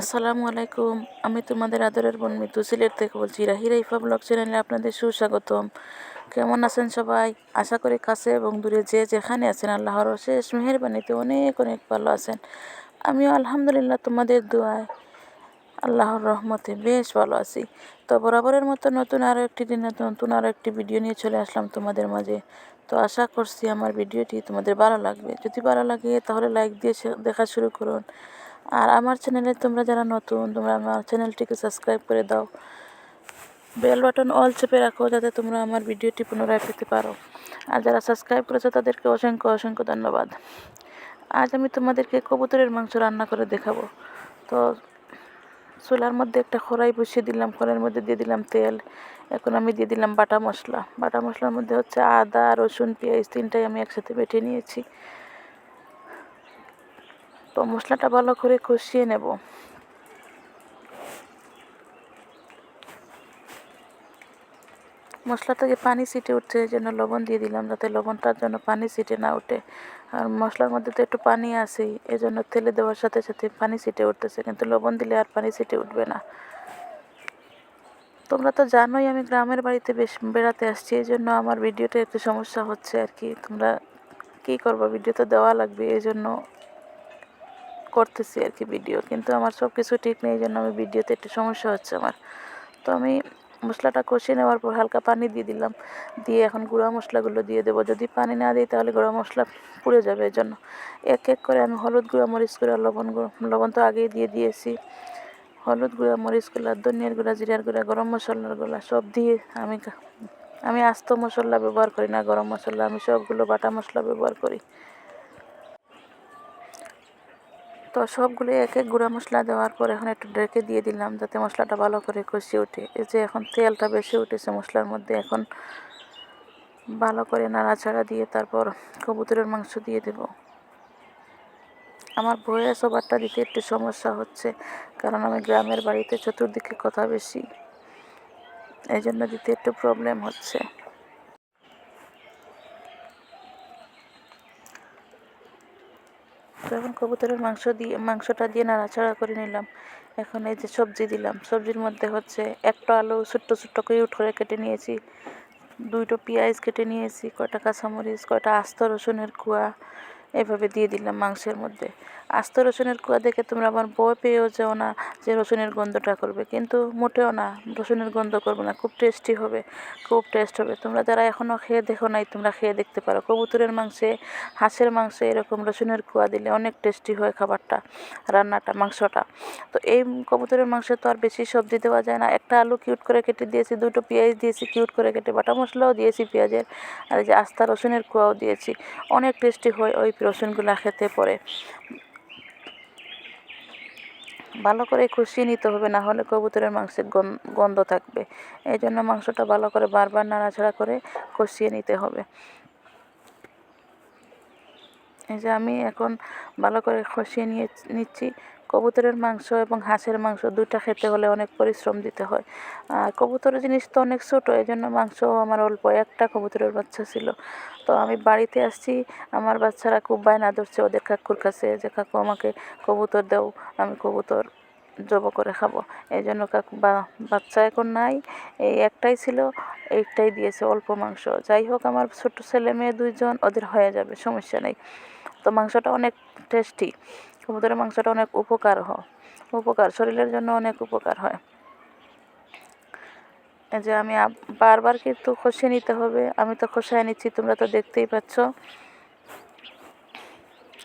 আসসালামু আলাইকুম। আমি তোমাদের আদরের বোন মিতু সিলেট থেকে বলছি রাহি রাইফা ব্লগ চ্যানেলে আপনাদের সুস্বাগতম। কেমন আছেন সবাই? আশা করি কাছে এবং দূরে যে যেখানে আছেন আল্লাহর শেষ মেহেরবানিতে অনেক অনেক ভালো আছেন। আমিও আলহামদুলিল্লাহ তোমাদের দোয়ায় আল্লাহর রহমতে বেশ ভালো আছি। তো বরাবরের মতো নতুন আরও একটি দিনে, নতুন আরও একটি ভিডিও নিয়ে চলে আসলাম তোমাদের মাঝে। তো আশা করছি আমার ভিডিওটি তোমাদের ভালো লাগবে। যদি ভালো লাগে তাহলে লাইক দিয়ে দেখা শুরু করুন। আর আমার চ্যানেলে তোমরা যারা নতুন, তোমরা আমার চ্যানেলটিকে সাবস্ক্রাইব করে দাও। বেল বাটন অল চেপে রাখো যাতে তোমরা আমার ভিডিওটি পুনরায় পেতে পারো। আর যারা সাবস্ক্রাইব করেছ তাদেরকে অসংখ্য অসংখ্য ধন্যবাদ। আজ আমি তোমাদেরকে কবুতরের মাংস রান্না করে দেখাবো। তো চুলার মধ্যে একটা কড়াই বসিয়ে দিলাম, কড়াইয়ের মধ্যে দিয়ে দিলাম তেল। এখন আমি দিয়ে দিলাম বাটা মশলা। বাটা মশলার মধ্যে হচ্ছে আদা, রসুন, পেঁয়াজ, তিনটাই আমি একসাথে বেটে নিয়েছি। তো মশলাটা ভালো করে কষিয়ে নেব। মশলা থেকে পানি ছিটে উঠছে, এই জন্য লবণ দিয়ে দিলাম যাতে লবণটার জন্য পানি ছিটে না উঠে আর মশলার মধ্যে তো একটু পানি আছেই, এই জন্য তেলে দেওয়ার সাথে সাথে পানি ছিটে উঠতেছে, কিন্তু লবণ দিলে আর পানি ছিটে উঠবে না। তোমরা তো জানোই আমি গ্রামের বাড়িতে বেশ বেড়াতে আসছি, এই জন্য আমার ভিডিওটা একটু সমস্যা হচ্ছে আর কি। তোমরা কী করব? ভিডিও তো দেওয়া লাগবে, এই জন্য করতেছি আর কি ভিডিও কিন্তু আমার সব কিছু ঠিক নেই, এই জন্য আমি ভিডিওতে একটু সমস্যা হচ্ছে আমার। তো আমি মশলাটা কষিয়ে নেওয়ার পর হালকা পানি দিয়ে দিলাম, দিয়ে এখন গুঁড়া মশলাগুলো দিয়ে দেবো। যদি পানি না দিই তাহলে গুঁড়া মশলা পুড়ে যাবে এই জন্য। এক এক করে আমি হলুদ গুঁড়া, মরিচ গুঁড়া, লবণ গুঁড়ো, লবণ তো আগেই দিয়ে দিয়েছি। হলুদ গুঁড়া, মরিচ গুঁড়া, ধনিয়ার গুঁড়া, জিরার গুঁড়া, গরম মশলার গুঁড়া সব দিয়ে আমি আমি আস্ত মশলা ব্যবহার করি না, গরম মশলা আমি সবগুলো বাটা মশলা ব্যবহার করি। তো সবগুলো এক এক গুঁড়া মশলা দেওয়ার পর এখন একটু ডেকে দিয়ে দিলাম যাতে মশলাটা ভালো করে কষিয়ে ওঠে। এই যে এখন তেলটা বেশি উঠেছে মশলার মধ্যে, এখন ভালো করে নাড়াচাড়া দিয়ে তারপর কবুতরের মাংস দিয়ে দেব। আমার বয়ে সবারটা দিতে একটু সমস্যা হচ্ছে, কারণ আমি গ্রামের বাড়িতে চতুর্দিকে কথা বেশি, এই জন্য দিতে একটু প্রবলেম হচ্ছে। তো এখন কবুতরের মাংস দিয়ে, মাংসটা দিয়ে নাড়াচাড়া করে নিলাম। এখন এই যে সবজি দিলাম। সবজির মধ্যে হচ্ছে একটা আলু ছোট্ট ছোট্ট কিউট করে কেটে নিয়েছি। দুইটো পেঁয়াজ কেটে নিয়েছি, কয়টা কাঁচামরিচ, কয়টা আস্ত রসুনের কুয়া এভাবে দিয়ে দিলাম মাংসের মধ্যে। আস্ত রসুনের কুয়া দেখে তোমরা আমার বই পেয়েও যাও না যে রসুনের গন্ধটা করবে। কিন্তু মোটেও না, রসুনের গন্ধ করবে না, খুব টেস্টি হবে, খুব টেস্ট হবে। তোমরা যারা এখনও খেয়ে দেখো নাই, তোমরা খেয়ে দেখতে পারো। কবুতরের মাংসে, হাঁসের মাংসে এরকম রসুনের কুয়া দিলে অনেক টেস্টি হয় খাবারটা, রান্নাটা, মাংসটা। তো এই কবুতরের মাংসে তো আর বেশি সবজি দেওয়া যায় না। একটা আলু কিউট করে কেটে দিয়েছি, দুটো পেঁয়াজ দিয়েছি কিউট করে কেটে, বাটা মশলাও দিয়েছি পেঁয়াজের, আর এই যে আস্তা রসুনের কুয়াও দিয়েছি। অনেক টেস্টি হয় ওই রসুনগুলো খেতে পরে। ভালো করে কষিয়ে নিতে হবে, না হলে কবুতরের মাংসের গন- গন্ধ থাকবে। এই জন্য মাংসটা ভালো করে বারবার নাড়াচাড়া করে কষিয়ে নিতে হবে। এই যে আমি এখন ভালো করে খসিয়ে নিয়ে নিচ্ছি। কবুতরের মাংস এবং হাঁসের মাংস দুইটা খেতে হলে অনেক পরিশ্রম দিতে হয়। আর কবুতরের জিনিস তো অনেক ছোটো এই জন্য মাংস আমার অল্প, একটা কবুতরের বাচ্চা ছিল। তো আমি বাড়িতে আসছি, আমার বাচ্চারা খুব বায়না ধরছে, ওদের কাকুর কাছে যে, কাকু আমাকে কবুতর দাও, আমি কবুতর জব করে খাব। এই জন্য কাকু বা- বাচ্চা এখন নাই, এই একটাই ছিল, এইটাই দিয়েছে অল্প মাংস। যাই হোক, আমার ছোট ছেলে মেয়ে দুইজন, ওদের হয়ে যাবে, সমস্যা নেই। তো মাংসটা অনেক টেস্টি কবুতরের মাংসটা অনেক উপকার হয় উপকার, শরীরের জন্য অনেক উপকার হয়। এই যে আমি বারবার কিন্তু কষিয়ে নিতে হবে, আমি তো কষায় নিচ্ছি, তোমরা তো দেখতেই পাচ্ছ।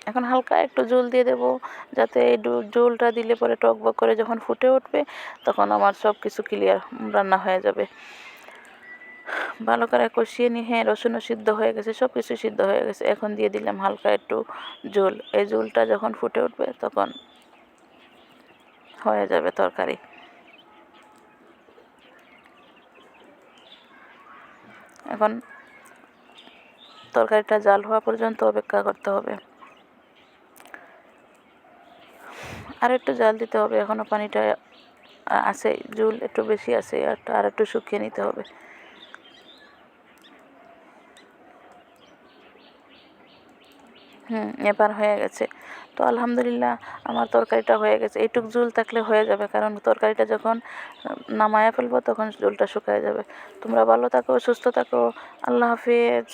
এখন হালকা একটু জল দিয়ে দেবো, যাতে এই জলটা দিলে পরে টকবক করে যখন ফুটে উঠবে, তখন আমার সব কিছু ক্লিয়ার রান্না হয়ে যাবে। ভালো করে কষিয়ে নিয়ে হ্যাঁ রসুনও সিদ্ধ হয়ে গেছে সব কিছু সিদ্ধ হয়ে গেছে। এখন দিয়ে দিলাম হালকা একটু ঝোল। এই ঝোলটা যখন ফুটে উঠবে তখন হয়ে যাবে তরকারি। এখন তরকারিটা জাল হওয়া পর্যন্ত অপেক্ষা করতে হবে। আর একটু জাল দিতে হবে এখনও পানিটা আছে, ঝোল একটু বেশি আছে আর একটু শুকিয়ে নিতে হবে। হুম এবার হয়ে গেছে। তো আলহামদুলিল্লাহ আমার তরকারিটা হয়ে গেছে। এইটুক জুল থাকলে হয়ে যাবে, কারণ তরকারিটা যখন নামায়া ফেলব তখন জুলটা শুকায় যাবে। তোমরা ভালো থাকো, সুস্থ থাকো, আল্লাহ হাফিজ।